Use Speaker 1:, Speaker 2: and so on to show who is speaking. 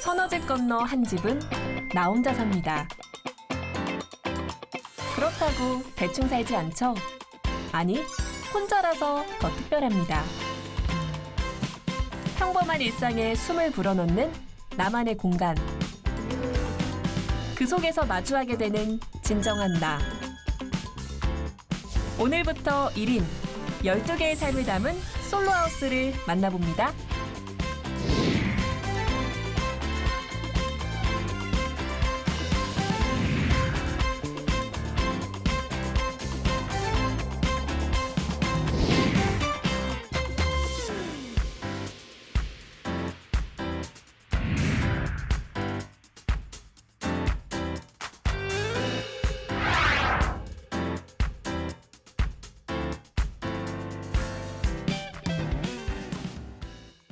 Speaker 1: 서너 집 건너 한 집은 나 혼자 삽니다. 그렇다고 대충 살지 않죠? 아니, 혼자라서 더 특별합니다. 평범한 일상에 숨을 불어넣는 나만의 공간. 그 속에서 마주하게 되는 진정한 나. 오늘부터 1인 12개의 삶을 담은 솔로하우스를 만나봅니다.